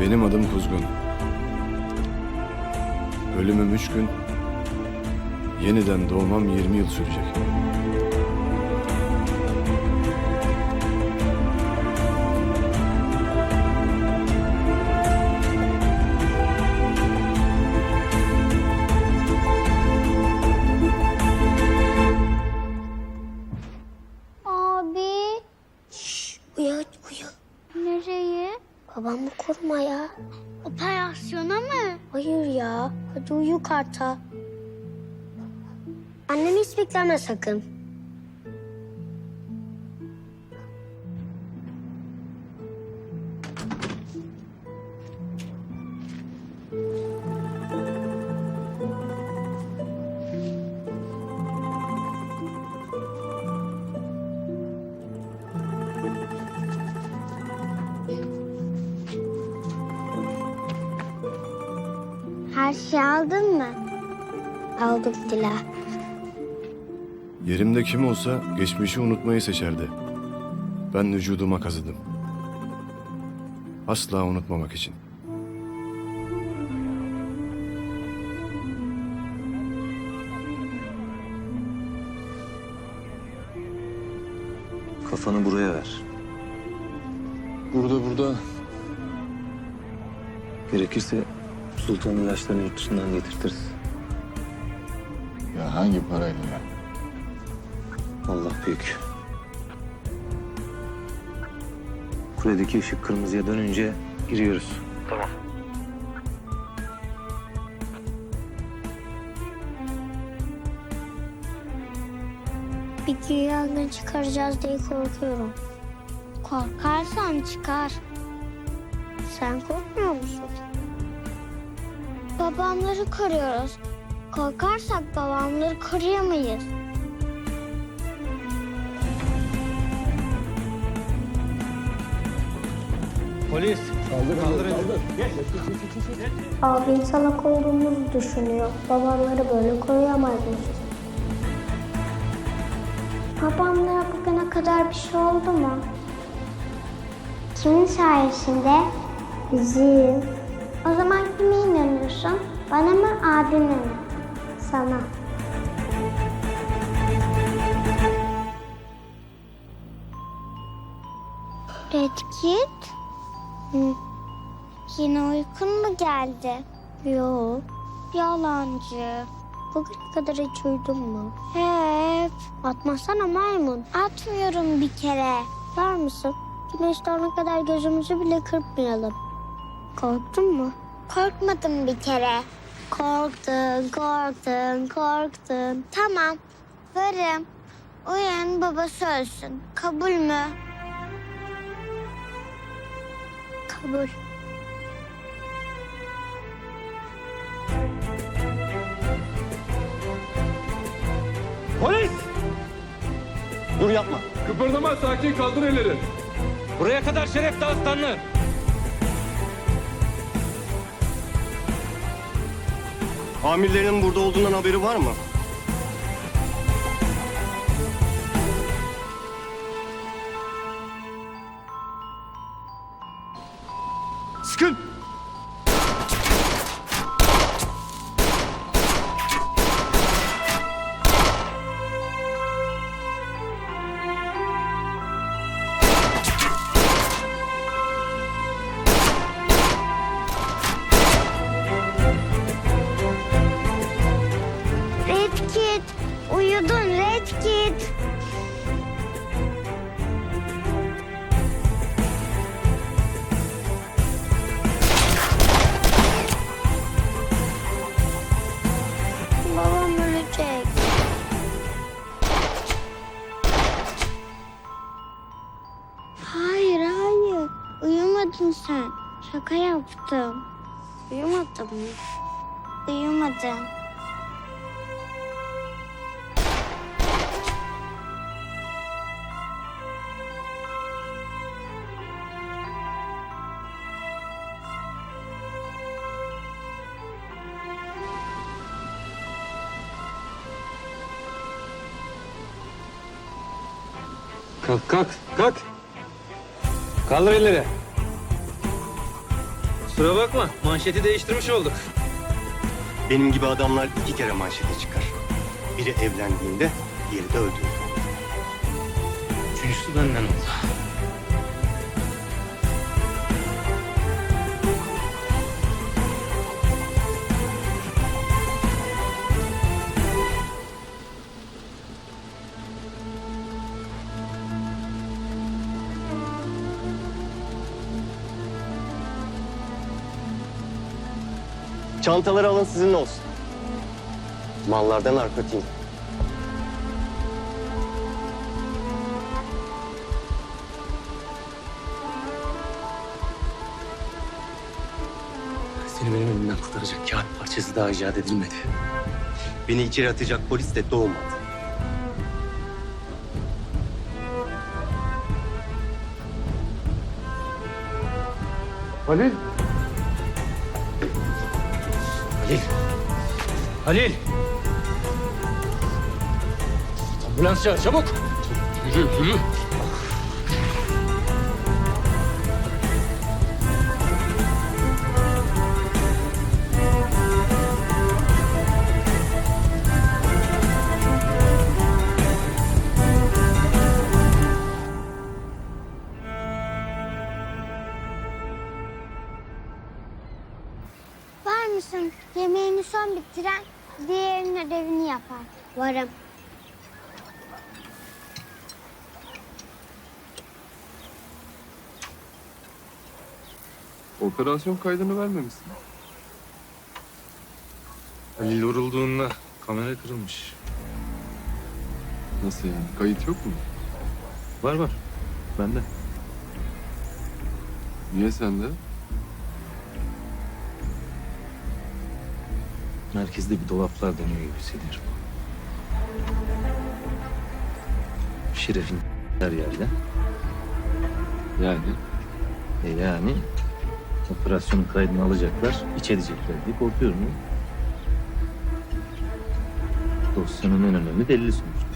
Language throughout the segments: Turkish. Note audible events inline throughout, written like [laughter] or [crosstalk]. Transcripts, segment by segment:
Benim adım Kuzgun. Ölümüm üç gün, yeniden doğmam 20 yıl sürecek. Babamı koruma ya. Operasyona mı? Hayır ya. Hadi uyu karta. Annemi hiç bekleme sakın. Şeyi aldın mı? Aldım Dila. Yerimde kim olsa geçmişi unutmayı seçerdi. Ben vücuduma kazıdım. Asla unutmamak için. Kafanı buraya ver. Burada burada. Gerekirse sultanın ilaçlarını yurt dışından getirtiriz. Ya hangi parayla ya? Allah büyük. Kuledeki ışık kırmızıya dönünce giriyoruz. Tamam. Bir gün yangın çıkaracağız diye korkuyorum. Korkarsan çıkar. Sen korkmuyor musun? Babamları koruyoruz. Korkarsak babamları koruyamayız. Polis. Abin salak olduğumuzu düşünüyor. Babamları böyle koruyamazmış. Babamlara bugüne kadar bir şey oldu mu? Kimin sayesinde? Bizim. O zaman kime inanıyorsun? Bana mı abime mi? Sana. Red Kit? Hı. Yine uykun mu geldi? Yok. Yalancı. Bugüne kadar hiç uyudun mu? Hep. Atmasana maymun. Atmıyorum bir kere. Var mısın? Güneş doğana kadar gözümüzü bile kırpmayalım. Korktun mu? Korkmadım bir kere. Korktun, korktun, korktun. Tamam. Varım. Uyan babası ölsün. Kabul mü? Kabul. Polis! Dur yapma. Kıpırdama sakin kaldır elleri. Buraya kadar Şeref Dağıstanlı. Amirlerinin burada olduğundan haberi var mı? Şaka yaptım. Uyumadın mı? Uyumadım. Kalk kalk kalk. Kaldır elleri. Kusura bakma manşeti değiştirmiş olduk. Benim gibi adamlar iki kere manşete çıkar. Biri evlendiğinde diğeri de öldüğünde. Üçüncüsü benden oldu. Çantaları alın sizin olsun. Mallardan narkotiğim. Seni benim elimden kurtaracak kağıt parçası daha icat edilmedi. Beni içeri atacak polis de doğmadı. Halil. Halil! Halil! Ambulans çağır çabuk! Yürü yürü! Mısın? Yemeğini son bitiren diğerinin ödevini yapar. Varım. Operasyon kaydını vermemişsin. Halil vurulduğunda kamera kırılmış. Nasıl yani? Kayıt yok mu? Var var. Bende. Niye sende? Merkezde bir dolaplar dönüyor gibi hissediyorum. Şeref'in her yerde. Yani E yani operasyonun kaydını alacaklar, iç edecekler diye korkuyorum. ya. Dosyanın en önemli delili sonuçta.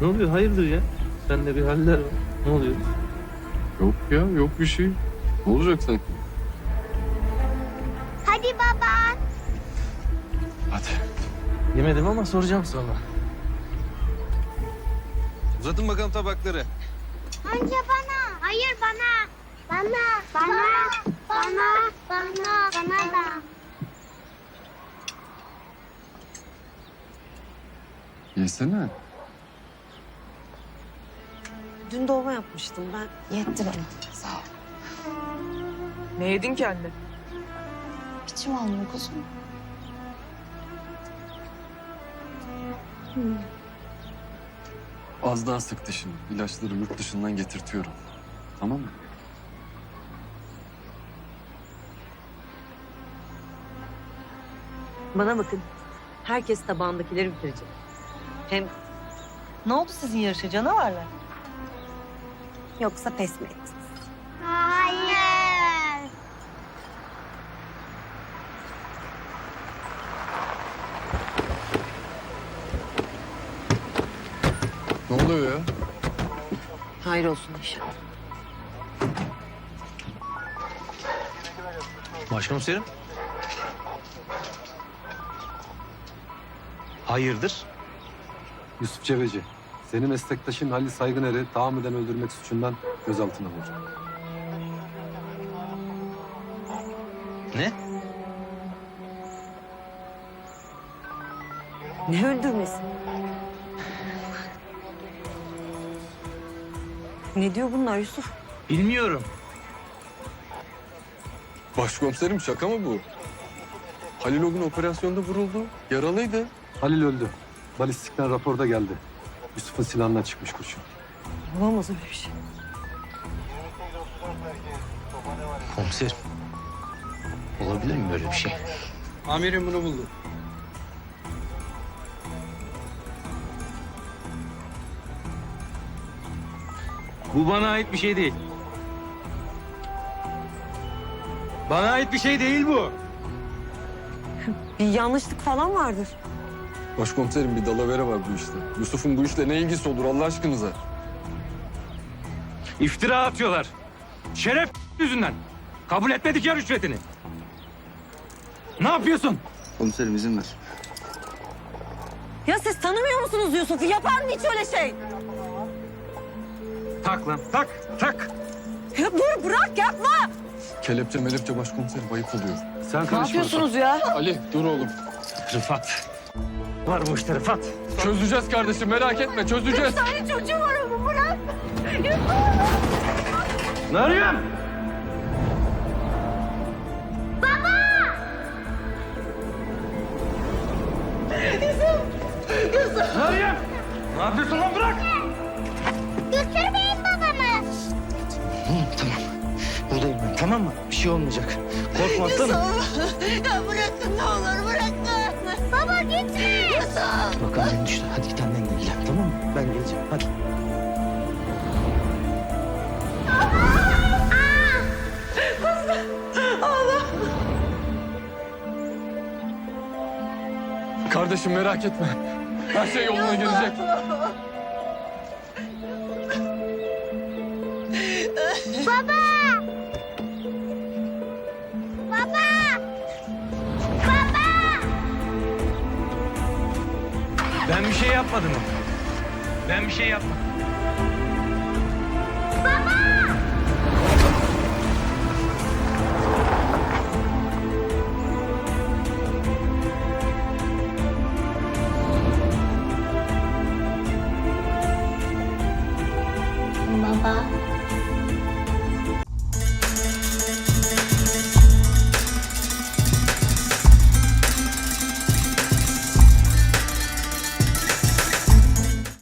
Ne oluyor? Hayırdır ya? Sende bir haller var. Ne oluyor? yok ya yok bir şey. Ne olacak sanki? Yemedim ama soracağım sonra. Uzatın bakalım tabakları. Önce bana. Hayır bana. Bana. Bana. Bana. Bana. Bana da. Yesene. Dün dolma yapmıştım ben. Yetti bana. Sağ ol. Ne yedin ki anne? Biçim aldım kuzum. Az daha sık dişini. İlaçları yurt dışından getirtiyorum. Tamam mı? Bana bakın. Herkes tabağındakileri bitirecek. Hem ne oldu sizin yarışa canavarlar? Yoksa pes mi ettiniz? Hayır. Ne oluyor ya? Hayır olsun inşallah. Başkomiserim. Hayırdır? Yusuf Cebeci. Senin meslektaşın Halil Saygıner'i tahammüden öldürmek suçundan gözaltına alır. Ne? Ne öldürmesi? Ne diyor bunlar Yusuf? Bilmiyorum. Başkomiserim şaka mı bu? Halil o gün operasyonda vuruldu. Yaralıydı. Halil öldü. Balistikten raporda geldi. Yusuf'un silahından çıkmış kurşun. Olamaz öyle bir şey. Komiserim. Olabilir mi böyle bir şey? Amirim bunu buldu. Bu bana ait bir şey değil. Bana ait bir şey değil bu. [laughs] Bir yanlışlık falan vardır. Başkomiserim bir dalavere var bu işte. Yusuf'un bu işle ne ilgisi olur Allah aşkınıza? İftira atıyorlar. Şeref yüzünden. Kabul etmedik ya rüşvetini. Ne yapıyorsun? Komiserim izin ver. Ya siz tanımıyor musunuz Yusuf'u? Yapar mı hiç öyle şey? Tak lan tak tak. Ya dur bırak yapma. Kelepçe melepçe başkomiserim ayıp oluyor. Sen Ne karışma. yapıyorsunuz ya? Ali dur oğlum. Rıfat. Var bu işte Rıfat. Çözeceğiz kardeşim merak etme çözeceğiz. tane çocuğum var ama bırak. Ne arıyorsun? Ne arıyorsun? Ne yapıyorsun lan bırak? Buradayım ben tamam mı? Bir şey olmayacak. Korkma aslanım. Ya bırakın ne olur bırakın. Baba gitme. Yusuf. Bak annen düştü. Hadi git annenle ilgilen tamam mı? Ben geleceğim hadi. Kardeşim merak etme. Her şey yoluna girecek. Baba. Ben bir şey yapmadım. Ben bir şey yapmadım.